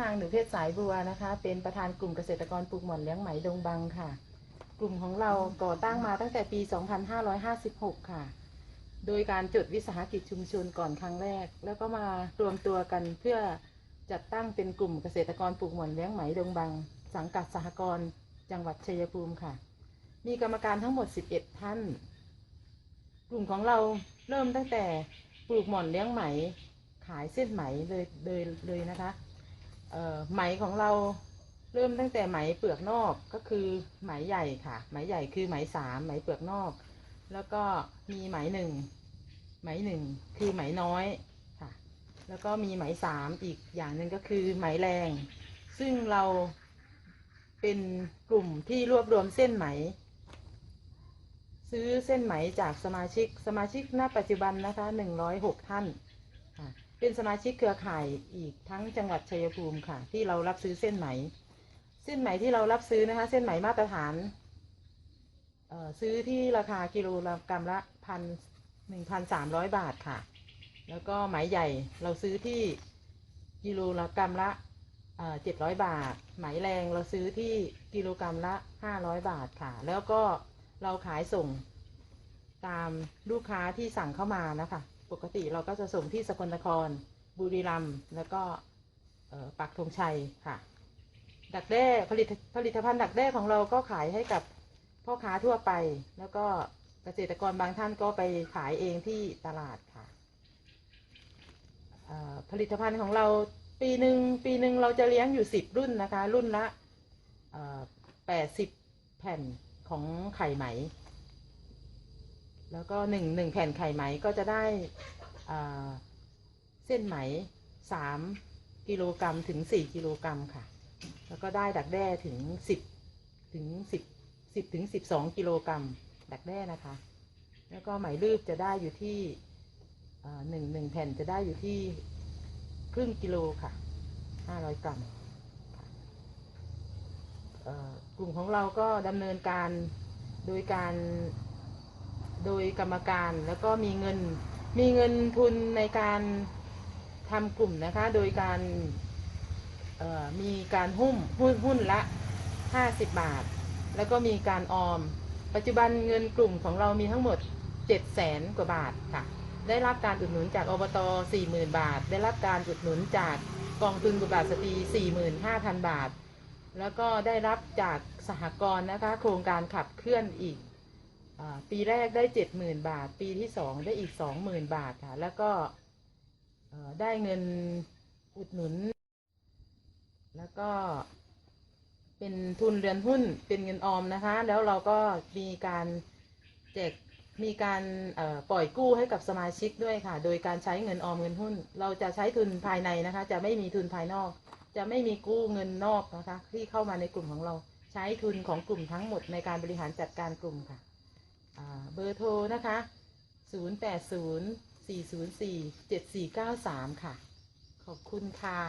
นางหนูเพชรสายบัวนะคะ เป็นประธานกลุ่มเกษตรกรปลูกหม่อนเลี้ยงไหมดงบังค่ะ กลุ่มของเราก่อตั้งมาตั้งแต่ปี 2556 ค่ะ โดยการจดวิสาหกิจชุมชนก่อนครั้งแรก แล้วก็มารวมตัวกันเพื่อจัดตั้งเป็นกลุ่มเกษตรกรปลูกหม่อนเลี้ยงไหมดงบัง สังกัดสหกรณ์จังหวัดชัยภูมิค่ะ มีกรรมการทั้งหมด 11 ท่าน กลุ่มของเราเริ่มตั้งแต่ปลูกหม่อนเลี้ยงไหม ขายเส้นไหมเลยเลยเลยนะคะ ไหมของเราเริ่มตั้งแต่ไหมเปลือกนอกก็คือไหมใหญ่ค่ะ ไหมใหญ่คือไหมสามไหมเปลือกนอก แล้วก็มีไหมหนึ่งไหมหนึ่งคือไหมน้อยค่ะ แล้วก็มีไหมสามอีกอย่างหนึ่งก็คือไหมแรง ซึ่งเราเป็นกลุ่มที่รวบรวมเส้นไหม ซื้อเส้นไหมจากสมาชิกสมาชิกณปัจจุบันนะคะหนึ่งร้อยหกท่านค่ะ เป็นสมาชิกเครือข่ายอีกทั้งจังหวัดชัยภูมิค่ะ ที่เรารับซื้อเส้นไหม เส้นไหมที่เรารับซื้อนะคะ เส้นไหมมาตรฐานซื้อที่ราคากิโลกรัมละพันหนึ่งพันสามร้อยบาทค่ะ แล้วก็ไหมใหญ่เราซื้อที่กิโลกรัมละเจ็ดร้อยบาท ไหมแรงเราซื้อที่กิโลกรัมละห้าร้อยบาทค่ะ แล้วก็เราขายส่งตามลูกค้าที่สั่งเข้ามานะคะ ปกติเราก็จะส่งที่สกลนคร บุรีรัมย์แล้วก็ปักธงชัยค่ะ ดักแด้ผลิตผลิตภัณฑ์ดักแด้ของเราก็ขายให้กับพ่อค้าทั่วไป แล้วก็เกษตรกรบางท่านก็ไปขายเองที่ตลาดค่ะผลิตภัณฑ์ของเราปีหนึ่งปีหนึ่งเราจะเลี้ยงอยู่สิบรุ่นนะคะ รุ่นละแปดสิบแผ่นของไข่ไหม แล้วก็หนึ่งหนึ่งแผ่นไข่ไหมก็จะได้เส้นไหมสามกิโลกรัมถึงสี่กิโลกรัมค่ะ แล้วก็ได้ดักแด้ถึงสิบถึงสิบสิบถึงสิบสองกิโลกรัมดักแด้นะคะ แล้วก็ไหมลืบจะได้อยู่ที่หนึ่งหนึ่งแผ่นจะได้อยู่ที่ครึ่งกิโลค่ะห้าร้อยกรัมกลุ่มของเราก็ดำเนินการโดยการ โดยกรรมการแล้วก็มีเงินมีเงินทุนในการทำกลุ่มนะคะ โดยการมีการหุ้มหุ้นหุ้นละ 50 บาท แล้วก็มีการออม ปัจจุบันเงินกลุ่มของเรามีทั้งหมด 7 0 0แสนกว่าบาทค่ะ ได้รับการอุดหนุนจากอบต 40,000 บาท ได้รับการอุดหนุนจากกองทุนบุตรบาทสตรี45,000 บาท แล้วก็ได้รับจากสหกรณ์นะคะ โครงการขับเคลื่อนอีก ปีแรกได้เจ็ดหมื่นบาท ปีที่สองได้อีกสองหมื่นบาทค่ะ แล้วก็ได้เงินอุดหนุน แล้วก็เป็นทุนเรือนหุ้นเป็นเงินออมนะคะ แล้วเราก็มีการแจกมีการปล่อยกู้ให้กับสมาชิกด้วยค่ะ โดยการใช้เงินออมเงินหุ้น เราจะใช้ทุนภายในนะคะ จะไม่มีทุนภายนอก จะไม่มีกู้เงินนอกนะคะ ที่เข้ามาในกลุ่มของเรา ใช้ทุนของกลุ่มทั้งหมดในการบริหารจัดการกลุ่มค่ะ เบอร์โทรนะคะ 080 404 7493 ค่ะ ขอบคุณค่ะ